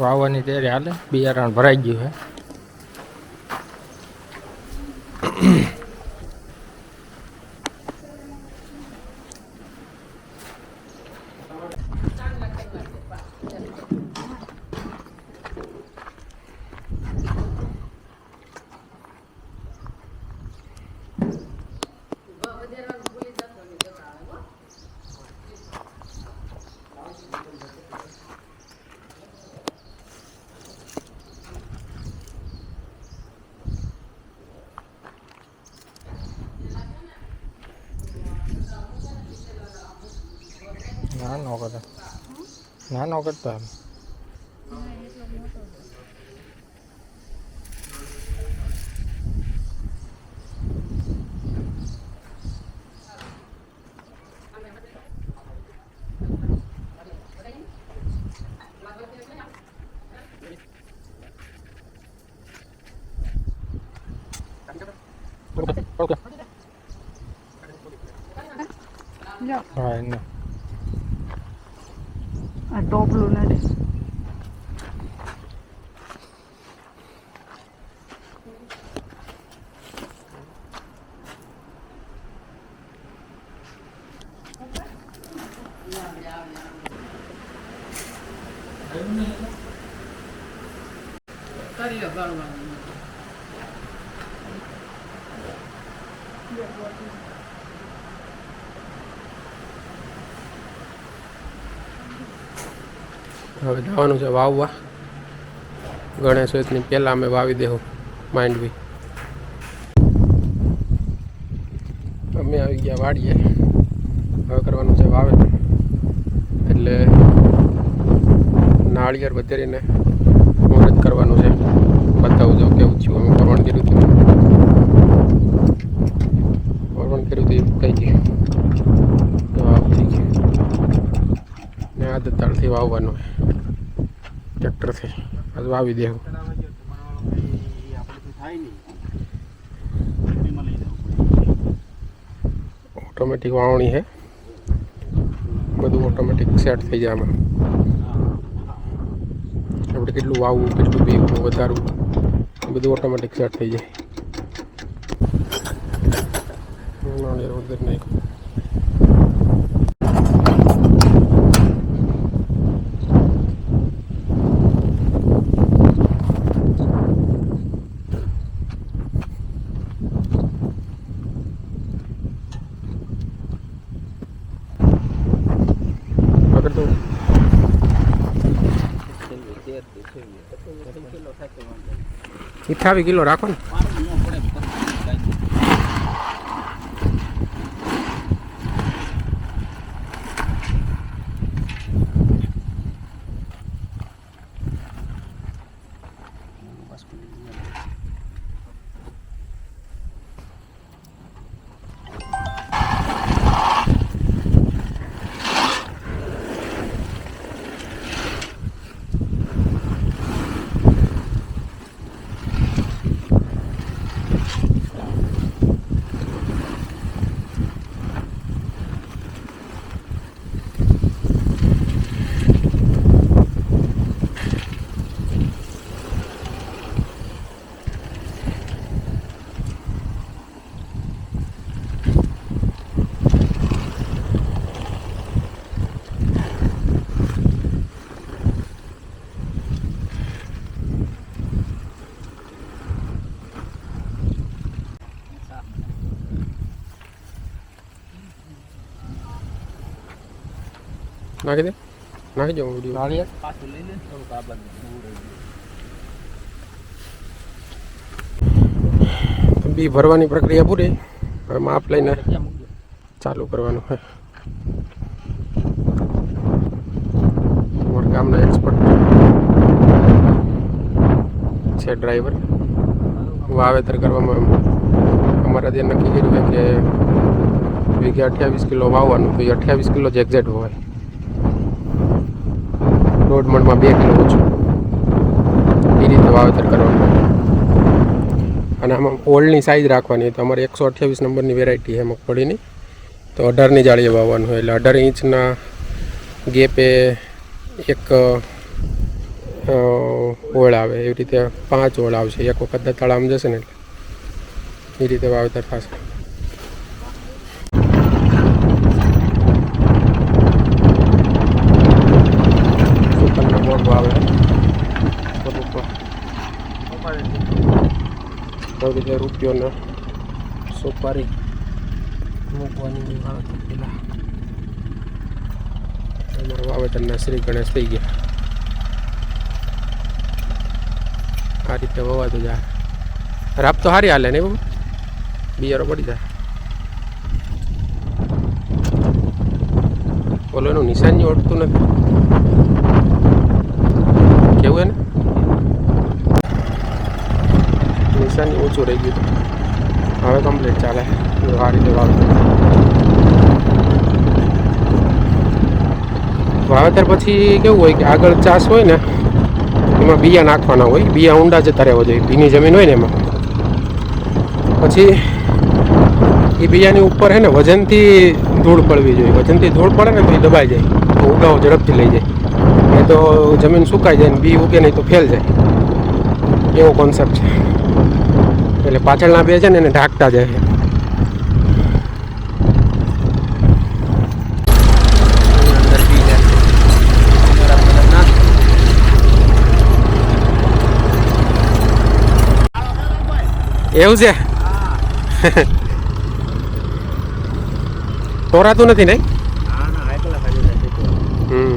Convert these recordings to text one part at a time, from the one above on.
વાવવાની તૈયારી હાલે? બિયારણ ભરાઈ ગયું છે ના નો કરતા ના નો કરતા ઓકે લ્યો હા એને આ ટોપલું હવે જવાનું છે વાવવા. ગણેશ ચતુર્થની પહેલાં અમે વાવી દેવું માંડવી. અમે આવી ગયા વાડીએ. હવે કરવાનું છે વાવે એટલે નાળિયેર વધેરીને મુહૂર્ત કરવાનું છે. બતાવું જો કેવું થયું અમે પરવણ કર્યું હતું. પરવણ કર્યું હતું કઈ ગયું. તો આવું થઈ ગયું ને આ દત્તાળથી વાવવાનું ટ્રેક્ટરથી હજુ વાવી દેવું ઓટોમેટિક વાવણી છે. બધું ઓટોમેટિક સેટ થઈ જાય આમાં. આપણે કેટલું વાવવું, કેટલું પીવું વધારવું બધું ઓટોમેટિક સેટ થઈ જાય. નહીં પકડ દઉં અઠાવીસ કિલો રાખો ને. નાખી દે. નાખી જાઉં વીડિયો નાળિયેર બી ભરવાની પ્રક્રિયા પૂરી. હવે માપ લઈને ચાલુ કરવાનું છે અમારા ગામના એક્સપર્ટ છે ડ્રાઈવર વાવેતર કરવામાં અમારા ત્યાં નક્કી કર્યું કે વીઘે અઠ્યાવીસ કિલો વાવવાનું તો એ અઠ્યાવીસ કિલો જ એક્ઝેક્ટ હોય. દોઢ મણમાં બે કિલો ઓછું. એ રીતે વાવેતર કરવાનું. અને આમાં ઓલ્ડની સાઇઝ રાખવાની તો અમારે એકસો અઠ્યાવીસ નંબરની વેરાયટી છે મગફળીની. તો અઢારની જાળીએ વાવવાનું હોય એટલે અઢાર ઇંચના ગેપે એક ઓળ આવે. એવી રીતે પાંચ ઓળ આવશે. એક વખત દતાળામાં જશે ને એટલે. એ રીતે વાવેતર થશે. ઉપર આવી. રીતે રૂપિયોના સોપારી મૂકવાની વાવેતર પેલા. અમારા વાવેતરના શ્રી ગણેશ થઈ ગયા. આ રીતે વવાતું જાય. રાપ તો સારી હાલે ને બાબુ. બિયારો પડી જાય. બોલો એનું નિશાન ઓળખતું નથી કેવું એને નિશાન ઓછું રહી ગયું હવે કમ્પ્લીટ ચાલે. આ રીતે વાવેતર. પછી કેવું હોય કે આગળ ચાસ હોય ને, એમાં બિયા નાખવાના હોય. બિયા ઊંડા જતા રહેવા જોઈએ. ભીની જમીન હોય ને એમાં. પછી એ બિયાની ઉપર હે ને વજનથી ધૂળ પડવી જોઈએ. વજનથી ધૂળ પડે ને તો એ દબાઈ જાય. તો ઉગાવો ઝડપથી લઈ જાય. નહીં તો જમીન સુકાઈ જાય ને બી ઉગે નહીં તો ફેલ જાય. એવો કોન્સેપ્ટ છે. એટલે પાછળના બે છે ને એને ઢાંકતા જાય નાખ એવું છે? તોરાતું નથી ને હમ.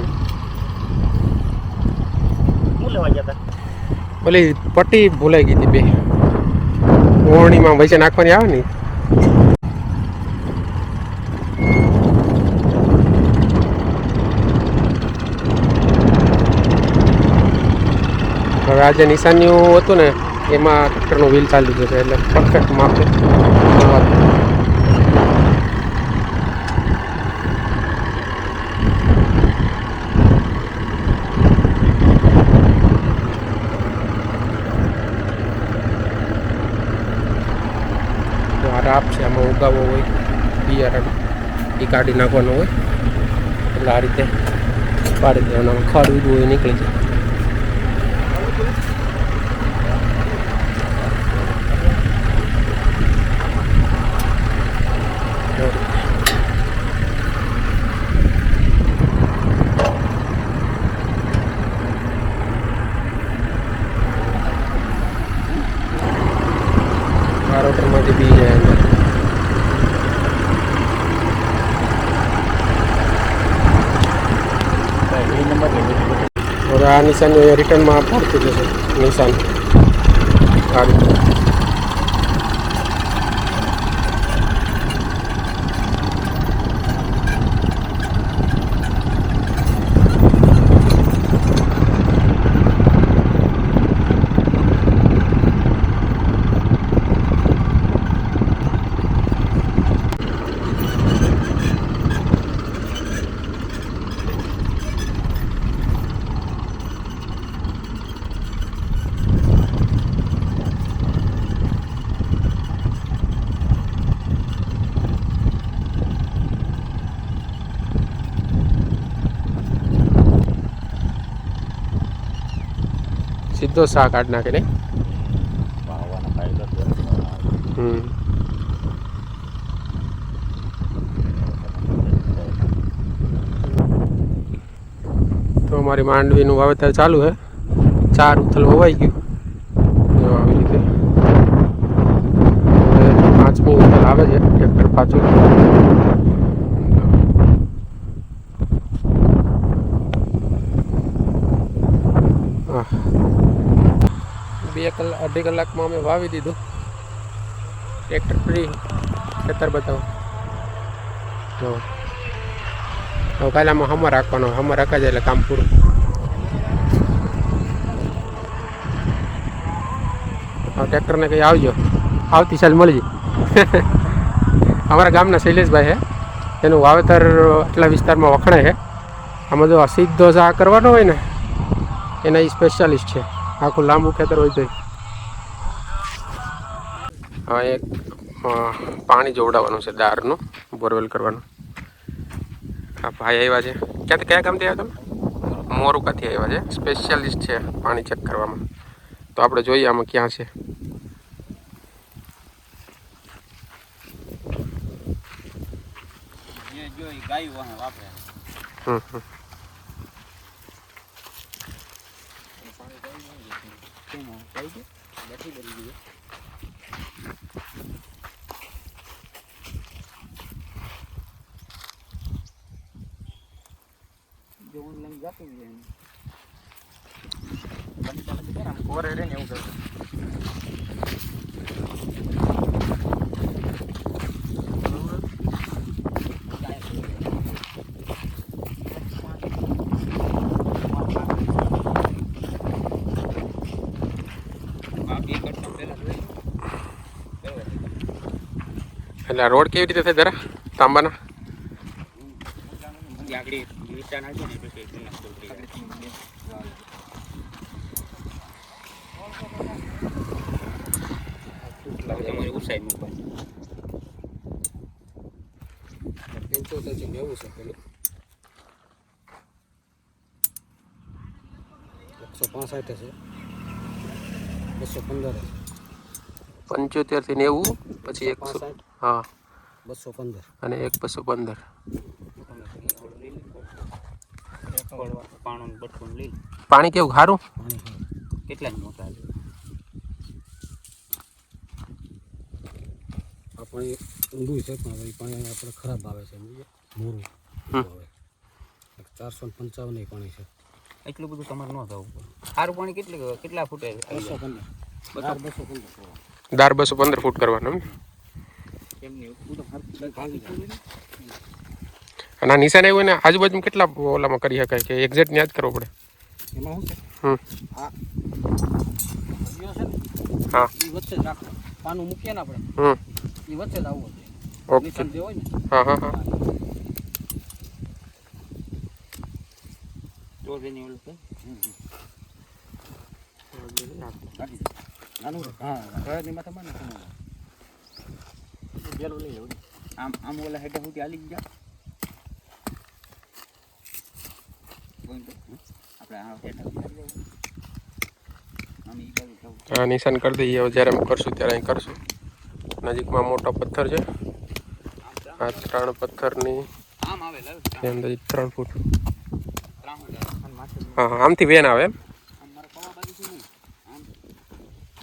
ઓલી પટ્ટી ભૂલાઈ ગઈ હતી બે. ઓરણીમાં વચ્ચે નાખવાની આવે ને હવે આજે નિશાનીઓ હતું ને, એમાં ટ્રેક્ટરનું વ્હીલ ચાલી ગયું છે, એટલે પરફેક્ટ માપ. રાપ છે, આમાં ઉગાવો હોય, બિયારણ એ કાઢી નાખવાનું હોય. એટલે આ રીતે પાડી દેવાનું. ખાડ હોય, નીકળી જાય આ રોટરમાંથી બી જાય અંદર હવે આ નિશાન રિટર્નમાં પડતું જશે નિશાન. આ રીતે. સીધો શાક કાઢ નાખે ને હમ. તો અમારી માંડવીનું વાવેતર ચાલુ છે ચાર ઉથલ વવાઈ ગયું જો આવી રીતે હવે પાંચમી ઉથલ આવે છે ટ્રેક્ટર પાછું આહ. અઢી કલાકમાં અમે વાવી દીધું. ટ્રેક્ટર ફ્રી ખેતર બતાવો. જો. હવે કાલે આમાં હમર રાખવાનો હમર રાખા જાય એટલે કામ પૂરું. હવે ટ્રેક્ટરને કંઈ આવજો. આવતી સાલ મળી જાય અમારા ગામના શૈલેષભાઈ છે એનું વાવેતર આટલા વિસ્તારમાં વખણાય છે આમાં જો સીધો આ કરવાનો હોય ને, એના એ સ્પેશિયાલિસ્ટ છે. આખું લાંબુ ખેતર હોય તો એક પાણી જોવડાવવાનું છે દારનું બોરવેલ કરવાનું. હા ભાઈ આવ્યા છે. ક્યાંથી કયા ગામથી આવ્યા તમે? મોરુકાથી આવ્યા છે. સ્પેશિયાલિસ્ટ છે પાણી ચેક કરવામાં. તો આપણે જોઈએ આમાં ક્યાં છે. હમ હમ. બેઠી બની ગઈ જો ઓનલાઈન જાતું જ એમ બંધ ચાલે છે આમ રે ને એવું એટલે રોડ કેવી રીતે થાય જરા તાંબાના તમારી ઉસાઈ મૂકવાની પંચોતેરથી નેવું છે પેલું એકસો પાસઠ. છે બસો પંદર પંચોતેરથી નેવું પછી એકસો હા. બસો પંદર. અને એક બસો પંદર. પાણું બટકું લઈ પાણી કેવું સારું. કેટલા મોટા આપણે ઊંડું છે પણ પાણી આપણે ખરાબ આવે છે સમજીએ? મોરું હમ. આવે. ચારસો ને પંચાવન પાણી છે. એટલું બધું તમારે ન થવું સારું પાણી કેટલી કેટલા ફૂટે? બસો પંદર. બસો. પંદર. દાર બસો પંદર ફૂટ કરવાનું એમ? એમની અને આ નિશાન આવ્યું ને આજુબાજુમાં કેટલા ઓલામાં કરી શકાય કે એક્ઝેક્ટ ન્યા કરવો પડે? એમાં શું છે? હા. વચ્ચે જ રાખો. પાનું મૂકીએ ને આપણે. હમ. એ વચ્ચે જ આવવો જોઈએ. ઓકે. નિશાન જે હોય ને. હા હા હા. તો જેની ઓલું છે. નાનું હા ઘરની માથે માને પેલું લઈ લેવું. આમ આમ ઓલા હેઠે સુધી હાલી ગયા point આપણે આ નિશાન કરી દઈએ જ્યારે એમ કરશું ત્યારે અહીં કરશું. નજીકમાં મોટો પથ્થર છે. આ ત્રણ પથ્થરની ત્રણ ફૂટ. હા હા, આમથી વેન આવે એમ?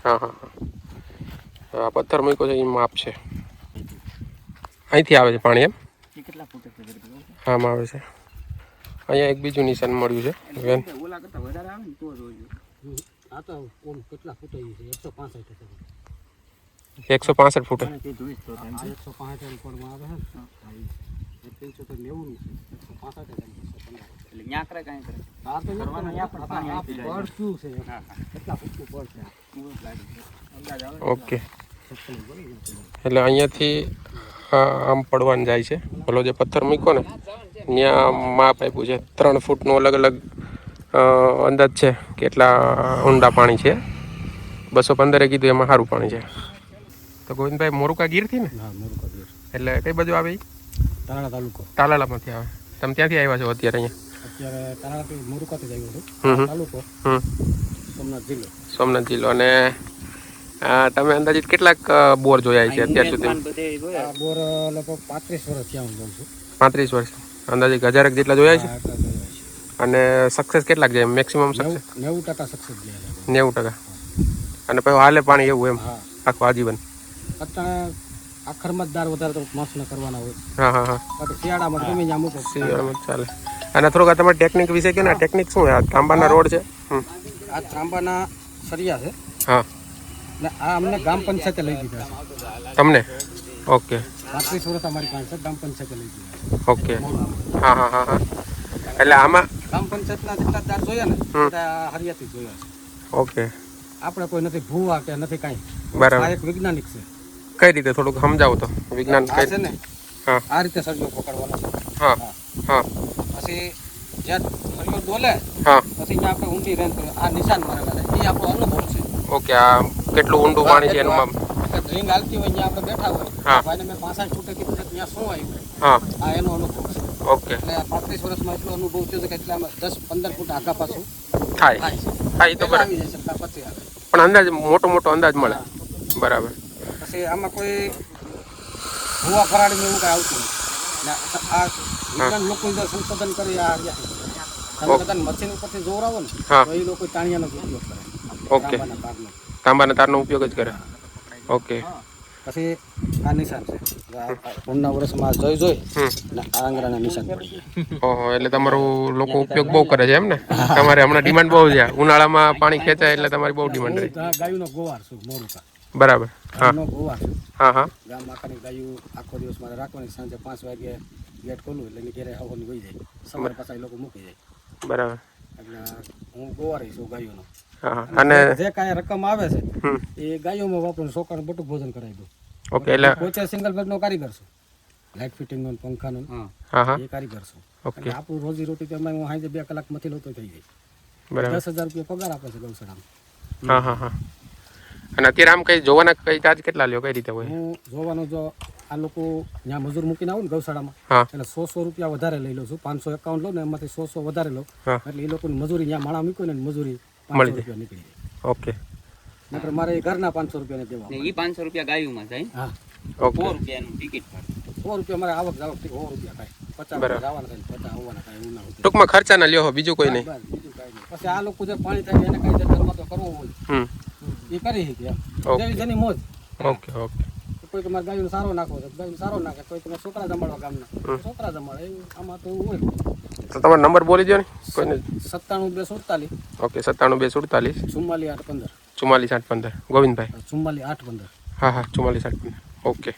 હા હા હા. પથ્થર મૂક્યો છે, એ માપ છે. અહીંથી આવે છે પાણી એમ? છે આવે છે. અહીંયા એક બીજું નિશાન મળ્યું છે. વેન ઓલા કરતા વધારે આવે ને તો જોજો આ તો ઓમ કેટલા ફૂટ આવી છે? એકસો પાસઠ છે એકસો પાસઠ ફૂટ. અને તે જોઈશ તો આ એકસો પાસઠ આવે છે? ને હા, ઈ. એક પંચોતેર નેવું છે. એકસો પાસઠ એમ બસો પંદર એટલે ન્યા કરે કાઈ કરે? આ તો કરવાનું ન્યા પણ પાણી આ જાય. બળ શું છે? કેટલા ફૂટનું પડ છે ઓકે. એટલે અહીંયાથી આમ પડવાનું જાય છે. પેલો જે પથ્થર મૂક્યો ને. ત્યાં માપ આપ્યું છે. ત્રણ ફૂટનું અલગ અલગ અંદાજ છે કેટલા ઊંડા પાણી છે. બસો પંદરે કીધું એમાં સારું પાણી છે. તો ગોવિંદભાઈ મોરુકા ગીરથી ને? એટલે કઈ બાજુ આવે તાલાળા તાલુકો. તાલાલામાંથી આવે. તમે ત્યાંથી આવ્યા છો અત્યારે અહીંયા? અત્યારે મોરુકાથી આવ્યો છું. હમ હમ. તાલુકો? સોમનાથ જિલ્લો. સોમનાથ જિલ્લો. અને તમે અંદાજિત કેટલાક બોર જોયા છે અત્યાર સુધી? બોર લગભગ પાંત્રીસ વર્ષ થયા હું છું. પાંત્રીસ વર્ષ. અંદાજિત હજારેક જેટલા જોયા છે. અને સક્સેસ કેટલાક જાય? મેક્સિમમ સક્સેસ નેવું ટકા સક્સેસ જાય નેવું ટકા. અને પછી હાલે પાણી એવું એમ? આખું આજીવન? અત્યારે આખર મતદાર વધારે તો માસના કરવાના હોય. હા હા હા. શિયાળામાં ગમે ત્યાં મૂકો. શિયાળામાં ચાલે. અને થોડુંક આ તમારી ટેકનિક વિશે કે ને? ટેકનિક શું છે? આ તાંબાના રોડ છે. આ ત્રાંબાના સરિયા છે. હા. ને આ અમને ગ્રામ પંચાયતે લઈ દીધા છે. તમને? ઓકે. પાંત્રીસ વર્ષ અમારી પાસે ગ્રામ પંચાયત લઈ ઓકે. હા હા હા હા. એટલે આમાં? ગ્રામ પંચાયતના જેટલા દાર જોયા ને. બધા હરિયાથી જોયા છે. ઓકે. આપણે કોઈ નથી ભૂવા કે નથી કાંઈ. આ બરાબર એક વૈજ્ઞાનિક છે. કઈ રીતે? થોડુંક સમજાવો તો. વિજ્ઞાન આ કઈ છે ને હા. આ રીતે સળિયો પકડવાનો છે. હા હા. પછી જ્યાં સળિયો ડોલે હા. પછી ત્યાં આપણે ઊંડી રેન્જ આ નિશાન મારેલા છે. એ આપણો અનુભવ છે. ઓકે આ કેટલું ઊંડું પાણી છે એનું ડ્રિંગ હાલતી હોય ત્યાં આપણે બેઠા હોય. ભાઈને મેં પાસઠ કીધું કે ત્યાં શું આવ્યું? હા. આ એનો અનુભવ છે. ઓકે. એટલે પાંત્રીસ વર્ષમાં એટલો અનુભવ થયો કે એટલે આમાં દસ પંદર ફૂટ આગા પાછું થાય. થાય તો બરાબર. આવી પછી આવે. પણ અંદાજ મોટો મોટો અંદાજ મળે. બરાબર. પછી આમાં કોઈ ભૂવા ફરાડીને એવું કાંઈ આવતું નથી આ વિજ્ઞાન લોકો સંશોધન કરી આ તમે કદાચ મશીન ઉપરથી જોરાવો ને તો એ લોકો તાણિયાનો ઉપયોગ કરે. ઓકે. તાંબાના તારનો ઉપયોગ જ કરે. ઓકે. પછી આ નિશાન છે. પૂર્ણના વર્ષમાં જોઈ જોઈ આ આંગળાના નિશાન પડી ગયા. ઓહો એટલે તમારું લોકો ઉપયોગ બહુ કરે છે એમ ને? તમારે હમણાં ડિમાન્ડ બહુ છે. ઉનાળામાં પાણી ખેંચાય એટલે તમારી બહુ ડિમાન્ડ રહી. હું ગોવાર છું મોરુકા. બરાબર. હા. ગોવાર હા હા. ગામ આખાની ગાયું આખો દિવસ મારે રાખવાની સાંજે પાંચ વાગે ગેટ ખોલું એટલે ઘેરે હવાની વહી જાય. સમય પાછા એ લોકો મૂકી જાય. બરાબર. એટલે હું ગોવારી છું ગાયોનો. અને જે કાંઈ રકમ આવે છે એ ગાયોમાં વાપરું છોકરાને બટુક ભોજન કરાવી દઉં. ઓકે એટલે પોતે સિંગલ બેડનો કારીગર છું. લાઇટ ફિટિંગ નો પંખા નો હા એ કારીગર છું. ઓકે. આપણું રોજી રોટી તો એમાં હું સાંજે બે કલાક મથી લઉં તો થઈ જાય. બરાબર. દસ હજાર રૂપિયા પગાર આપે છે ગૌશાળામાં. હા હા હા. અને અત્યારે આમ કઈ જોવાના કઈ ચાર્જ કેટલા લ્યો? કઈ રીતે હોય? હું જોવાનો જો આ લોકો ત્યાં મજૂર મૂકીને આવું ને ગૌશાળામાં એટલે સો સો રૂપિયા વધારે લઈ લઉં છું. પાંચસો એકાઉન્ટ લઉં ને એમાંથી સો સો વધારે લઉં એટલે એ લોકોની મજૂરી ત્યાં માણા મૂક્યો ને મજૂરી મળી પાંચસો જાય. નીકળી જાય. ઓકે. નકર મારે ઘરના પાંચસો રૂપિયાને દેવા એ ઈ પાંચસો રૂપિયા ગાયુંમાં જાય હા. ઓકે. સો રૂપિયાનું ટિકિટ સો રૂપિયા મારે આવક જાવક સો રૂપિયા થાય પચાસ. રૂપિયા થાય પચાસ આવવાના થાય હોય. ટૂંકમાં ખર્ચા ના લ્યો બીજું કોઈ નહીં. બીજું કાંઈ નહીં. પછી આ લોકો જે પાણી થાય એને કાંઈ તો કરવો હોય. એ કરી શકે જેવી જેની મોજ. Okay okay. કોઈ તમારે ગાયોનો સારો નાખો છે સારો નાખે કોઈ તમારે છોકરા જમાડવા ગામના. છોકરા જમાડે આમાં તો હોય તો તમારો નંબર બોલી દો ને. કોઈને. સત્તાણું બે સુડતાલીસ. ઓકે સત્તાણું બે સુડતાલીસ. ચુમ્માલીસ આઠ પંદર. ચુમ્માલીસ આઠ પંદર. ગોવિંદભાઈ. ચુમ્માલીસ આઠ પંદર. હા હા ચુમ્માલીસ આઠ પંદર. ઓકે.